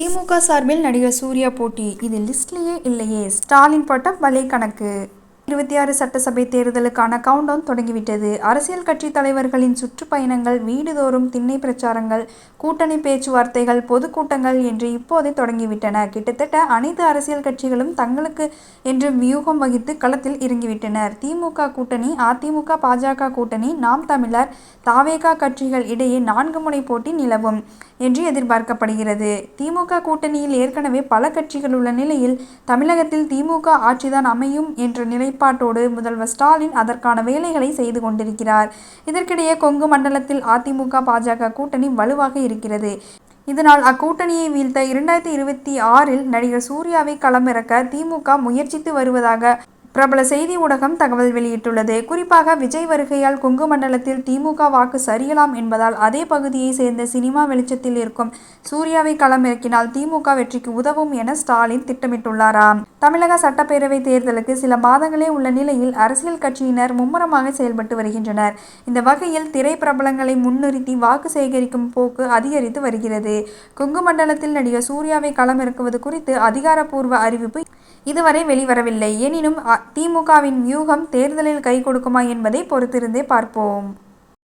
திமுக சார்பில் நடிகர் சூர்யா போட்டி. இது லிஸ்ட்லயே இல்லையே. ஸ்டாலின் போட்ட பலே கணக்கு இருபத்தி ஆறு சட்டசபை தேர்தலுக்கான கவுண்டவுன் தொடங்கிவிட்டது. அரசியல் கட்சி தலைவர்களின் சுற்றுப்பயணங்கள் வீடுதோறும் திண்ணை பிரச்சாரங்கள் கூட்டணி பேச்சுவார்த்தைகள் பொதுக்கூட்டங்கள் என்று இப்போதே தொடங்கிவிட்டன. கிட்டத்தட்ட அனைத்து அரசியல் கட்சிகளும் தங்களுக்கு என்று வியூகம் வகித்து களத்தில் இறங்கிவிட்டனர். திமுக கூட்டணி அதிமுக பாஜக கூட்டணி நாம் தமிழர் தாவேகா கட்சிகள் இடையே நான்கு முனை போட்டி நிலவும் என்று எதிர்பார்க்கப்படுகிறது. திமுக கூட்டணியில் ஏற்கனவே பல கட்சிகள் உள்ள நிலையில் தமிழகத்தில் திமுக ஆட்சிதான் அமையும் என்ற நிலை உறுதிப்பாட்டோடு முதல்வர் ஸ்டாலின் அதற்கான வேலைகளை செய்து கொண்டிருக்கிறார். இதற்கிடையே கொங்கு மண்டலத்தில் அதிமுக பாஜக கூட்டணி வலுவாக இருக்கிறது. இதனால் அக்கூட்டணியை வீழ்த்த இரண்டாயிரத்தி இருபத்தி ஆறில் நடிகர் சூர்யாவை களமிறக்க திமுக முயற்சித்து வருவதாக பிரபல செய்தி ஊடகம் தகவல் வெளியிட்டுள்ளது. குறிப்பாக விஜய் வருகையால் கொங்கு மண்டலத்தில் திமுக வாக்கு சரியலாம் என்பதால் அதே பகுதியை சேர்ந்த சினிமா வெளிச்சத்தில் இருக்கும் சூர்யாவை களமிறக்கினால் திமுக வெற்றிக்கு உதவும் என ஸ்டாலின் திட்டமிட்டுள்ளாராம். தமிழக சட்டப்பேரவை தேர்தலுக்கு சில மாதங்களே உள்ள நிலையில் அரசியல் கட்சியினர் மும்முரமாக செயல்பட்டு வருகின்றனர். இந்த வகையில் திரை பிரபலங்களை முன்னிறுத்தி வாக்கு சேகரிக்கும் போக்கு அதிகரித்து வருகிறது. கொங்கு மண்டலத்தில் நடிகர் சூர்யாவை களமிறக்குவது குறித்து அதிகாரப்பூர்வ அறிவிப்பு இதுவரை வெளிவரவில்லை. எனினும் திமுகவின் வியூகம் தேர்தலில் கை கொடுக்குமா என்பதை பொறுத்திருந்தே பார்ப்போம்.